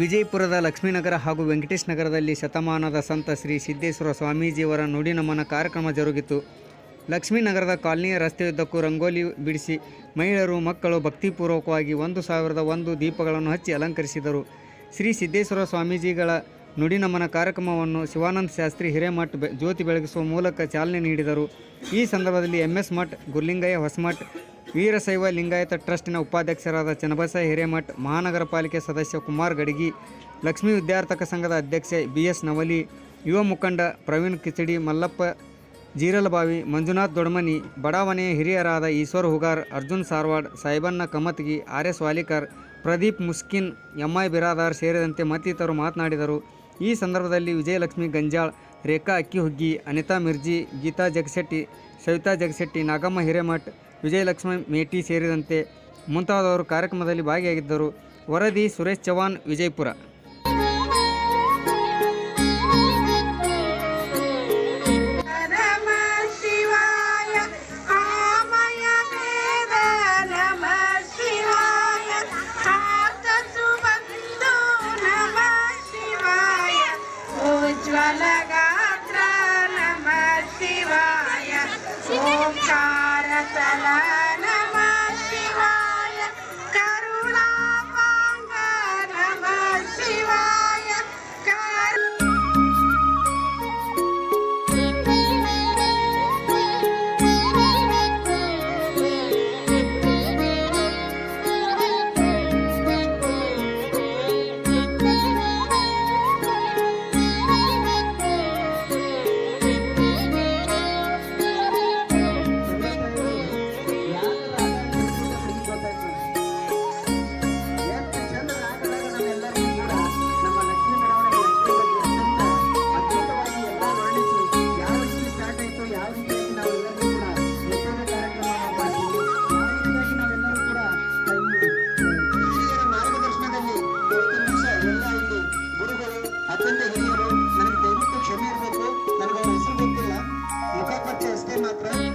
ವಿಜಯಪುರದ ಲಕ್ಷ್ಮೀನಗರ ಹಾಗೂ ವೆಂಕಟೇಶ್ ನಗರದಲ್ಲಿ ಶತಮಾನದ ಸಂತ ಶ್ರೀ ಸಿದ್ದೇಶ್ವರ ಸ್ವಾಮೀಜಿಯವರ ನುಡಿ ನಮನ ಕಾರ್ಯಕ್ರಮ ಜರುಗಿತು. ಲಕ್ಷ್ಮೀನಗರದ ಕಾಲನಿಯ ರಸ್ತೆಯುದ್ದಕ್ಕೂ ರಂಗೋಲಿ ಬಿಡಿಸಿ ಮಹಿಳೆಯರು ಮಕ್ಕಳು ಭಕ್ತಿಪೂರ್ವಕವಾಗಿ ಒಂದು ಸಾವಿರದ ಒಂದು ದೀಪಗಳನ್ನು ಹಚ್ಚಿ ಅಲಂಕರಿಸಿದರು. ಶ್ರೀ ಸಿದ್ದೇಶ್ವರ ಸ್ವಾಮೀಜಿಗಳ ನುಡಿ ನಮನ ಕಾರ್ಯಕ್ರಮವನ್ನು ಶಿವಾನಂದ ಶಾಸ್ತ್ರಿ ಹಿರೇಮಠ್ ಜ್ಯೋತಿ ಬೆಳಗಿಸುವ ಮೂಲಕ ಚಾಲನೆ ನೀಡಿದರು. ಈ ಸಂದರ್ಭದಲ್ಲಿ ಎಂ ಎಸ್ ಮಠ್, ಗುರ್ಲಿಂಗಯ್ಯ ಹೊಸಮಠ್ ವೀರಶೈವ ಲಿಂಗಾಯತ ಟ್ರಸ್ಟಿನ ಉಪಾಧ್ಯಕ್ಷರಾದ ಚನ್ನಬಸ ಹಿರೇಮಠ್ ಮಹಾನಗರ ಪಾಲಿಕೆ ಸದಸ್ಯ ಕುಮಾರ್ ಗಡಿಗಿ, ಲಕ್ಷ್ಮೀ ವಿದ್ಯಾರ್ಥಕ ಸಂಘದ ಅಧ್ಯಕ್ಷೆ ಬಿ ಎಸ್ ನವಲಿ, ಯುವ ಮುಖಂಡ ಪ್ರವೀಣ್ ಕಿಚಡಿ, ಮಲ್ಲಪ್ಪ ಜೀರಲಬಾವಿ, ಮಂಜುನಾಥ್ ದೊಡ್ಮನಿ, ಬಡಾವಣೆಯ ಹಿರಿಯರಾದ Eshwar Hugar, Arjun Sarwad, Saibanna Kamatgi, R S Walikar, Pradeep Muskin, M I Biradar ಸೇರಿದಂತೆ ಮತ್ತಿತರರು ಮಾತನಾಡಿದರು. ಈ ಸಂದರ್ಭದಲ್ಲಿ ವಿಜಯಲಕ್ಷ್ಮಿ ಗಂಜಾಳ್, ರೇಖಾ ಅಕ್ಕಿಹುಗ್ಗಿ, ಅನಿತಾ ಮಿರ್ಜಿ, ಗೀತಾ ಜಗಶೆಟ್ಟಿ, ಸವಿತಾ ಜಗಶೆಟ್ಟಿ, ನಾಗಮ್ಮ ಹಿರೇಮಠ್ ವಿಜಯಲಕ್ಷ್ಮಿ ಮೇಟಿ ಸೇರಿದಂತೆ ಮುಂತಾದವರು ಕಾರ್ಯಕ್ರಮದಲ್ಲಿ ಭಾಗಿಯಾಗಿದ್ದರು. ವರದಿ ಸುರೇಶ್ ಚವಾನ್ ವಿಜಯಪುರ. ನಮ salam. para atrás.